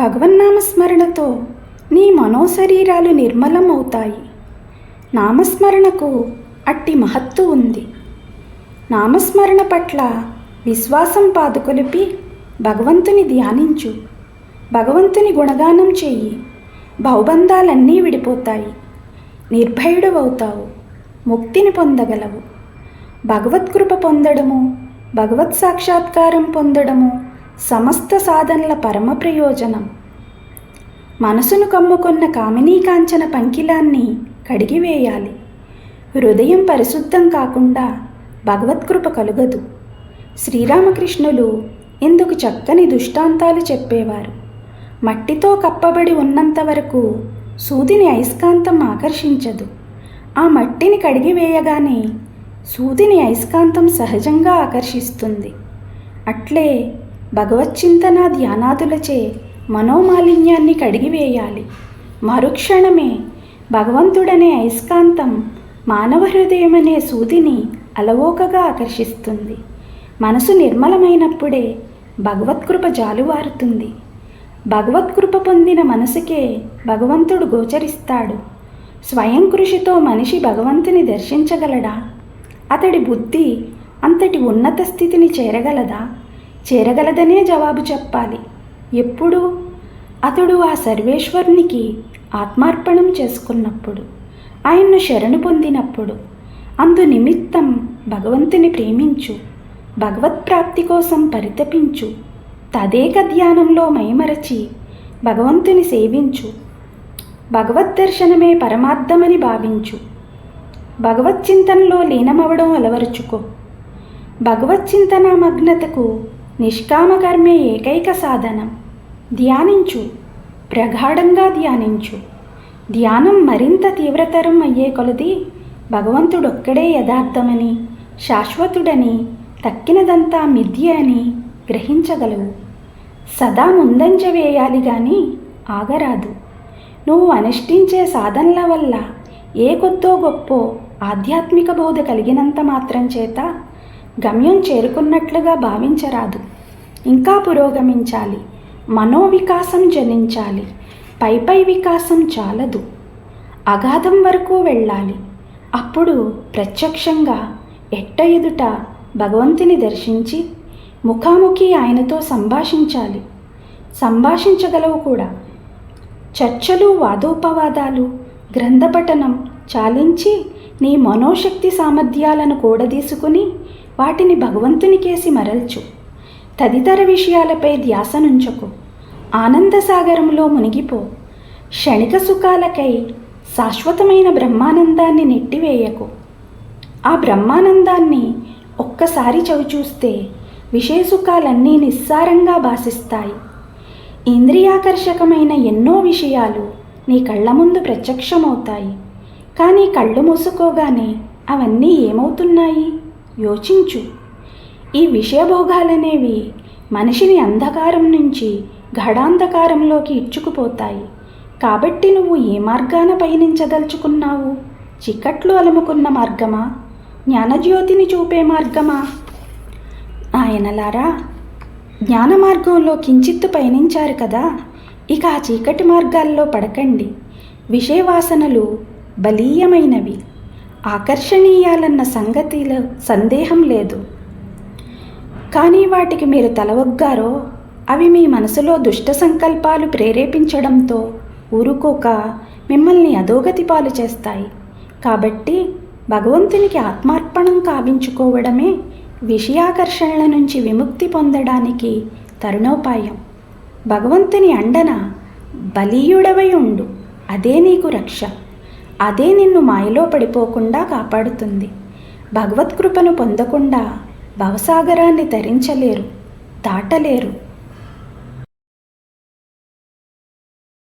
భగవన్నామస్మరణతో నీ మనోశరీరాలు నిర్మలం అవుతాయి నామస్మరణకు అట్టి మహత్తు ఉంది. నామస్మరణ పట్ల విశ్వాసం పాదుకొలిపి భగవంతుని ధ్యానించు. భగవంతుని గుణగానం చెయ్యి. భౌబంధాలన్నీ విడిపోతాయి. నిర్భయుడవవుతావు. ముక్తిని పొందగలవు. భగవత్కృప పొందడము భగవత్ సాక్షాత్కారం పొందడము సమస్త సాధనల పరమ ప్రయోజనం. మనసును కమ్ముకున్న కామినీ కాంచన పంకిలాన్ని కడిగివేయాలి హృదయం పరిశుద్ధం కాకుండా భగవత్కృప కలుగదు. శ్రీరామకృష్ణులు ఇందుకు చక్కని దృష్టాంతాలు చెప్పేవారు. మట్టితో కప్పబడి ఉన్నంత వరకు సూదిని అయస్కాంతం ఆకర్షించదు. ఆ మట్టిని కడిగివేయగానే సూదిని అయస్కాంతం సహజంగా ఆకర్షిస్తుంది. అట్లే భగవచ్చింతన ధ్యానాదులచే మనోమాలిన్యాన్ని కడిగివేయాలి. మరుక్షణమే భగవంతుడనే అయస్కాంతం మానవ హృదయమనే సూదిని అలవోకగా ఆకర్షిస్తుంది. మనసు నిర్మలమైనప్పుడే భగవత్కృప జాలువారుతుంది. భగవత్కృప పొందిన మనసుకే భగవంతుడు గోచరిస్తాడు. స్వయం కృషితో మనిషి భగవంతుని దర్శించగలడా? అతడి బుద్ధి అంతటి ఉన్నత స్థితిని చేరగలదా? చేరగలదనే జవాబు చెప్పాలి. ఎప్పుడు? అతడు ఆ సర్వేశ్వరునికి ఆత్మార్పణం చేసుకున్నప్పుడు ఆయన్ను శరణు పొందినప్పుడు. అందు నిమిత్తం భగవంతుని ప్రేమించు భగవత్ప్రాప్తి కోసం పరితపించు తదేక ధ్యానంలో మైమరచి భగవంతుని సేవించు. భగవద్దర్శనమే పరమార్థమని భావించు. భగవచ్చింతనలో లీనమవడం అలవరుచుకో. భగవచ్చింతన మగ్నతకు నిష్కామకర్మే ఏకైక సాధనం. ధ్యానించు. ప్రగాఢంగా ధ్యానించు. ధ్యానం మరింత తీవ్రతరం అయ్యే కొలది భగవంతుడొక్కడే యథార్థమని శాశ్వతుడని తక్కినదంతా మిథ్య అని గ్రహించగలవు. సదా ముందంజ వేయాలి గాని ఆగరాదు. నువ్వు అనుష్ఠించే సాధనల వల్ల ఏ కొద్దో గొప్పో ఆధ్యాత్మిక బోధ కలిగినంత మాత్రం చేత గమ్యం చేరుకున్నట్లుగా భావించరాదు. ఇంకా పురోగమించాలి. మనోవికాసం జనించాలి. పై పై వికాసం చాలదు. అగాధం వరకు వెళ్ళాలి. అప్పుడు ప్రత్యక్షంగా ఎట్ట ఎదుట భగవంతుని దర్శించి ముఖాముఖి ఆయనతో సంభాషించాలి. సంభాషించగలవు కూడా. చర్చలు వాదోపవాదాలు గ్రంథపఠనం చాలించి నీ మనోశక్తి సామర్థ్యాలను కూడదీసుకుని వాటిని భగవంతునికేసి మరల్చు. తదితర విషయాలపై ధ్యాసనుంచకు. ఆనందసాగరంలో మునిగిపో. క్షణిక సుఖాలకై శాశ్వతమైన బ్రహ్మానందాన్ని నెట్టివేయకు. ఆ బ్రహ్మానందాన్ని ఒక్కసారి చవిచూస్తే విషయసుఖాలన్నీ నిస్సారంగా భాసిస్తాయి. ఇంద్రియాకర్షకమైన ఎన్నో విషయాలు నీ కళ్ళ ముందు ప్రత్యక్షమవుతాయి. కానీ కళ్ళు మూసుకోగానే అవన్నీ ఏమవుతున్నాయి? యోచించు. ఈ విషయభోగాలనేవి మనిషిని అంధకారం నుంచి ఘడాంధకారంలోకి ఇచ్చుకుపోతాయి. కాబట్టి నువ్వు ఏ మార్గాన పయనించదలుచుకున్నావు? చిక్కట్లు అలుముకున్న మార్గమా? జ్ఞానజ్యోతిని చూపే మార్గమా? ఆయనలారా జ్ఞాన మార్గంలో కించిత్తు పయనించారు కదా? ఇక ఆ చీకటి మార్గాల్లో పడకండి. విషయవాసనలు బలీయమైనవి. ఆకర్షణీయాలన్న సంగతిలో సందేహం లేదు. కానీ వాటికి మీరు తలవగ్గారో అవి మీ మనసులో దుష్ట సంకల్పాలు ప్రేరేపించడంతో ఊరుకోక మిమ్మల్ని అధోగతి పాలు చేస్తాయి. కాబట్టి భగవంతునికి ఆత్మార్పణం కావించుకోవడమే విషయాకర్షణల నుంచి విముక్తి పొందడానికి తరుణోపాయం. భగవంతుని అండన బలీయుడవై ఉండు అదే నీకు రక్ష. అదే నిన్ను మాయలో పడిపోకుండా కాపాడుతుంది. భగవత్కృపను పొందకుండా భవసాగరాన్ని తరించలేరు దాటలేరు.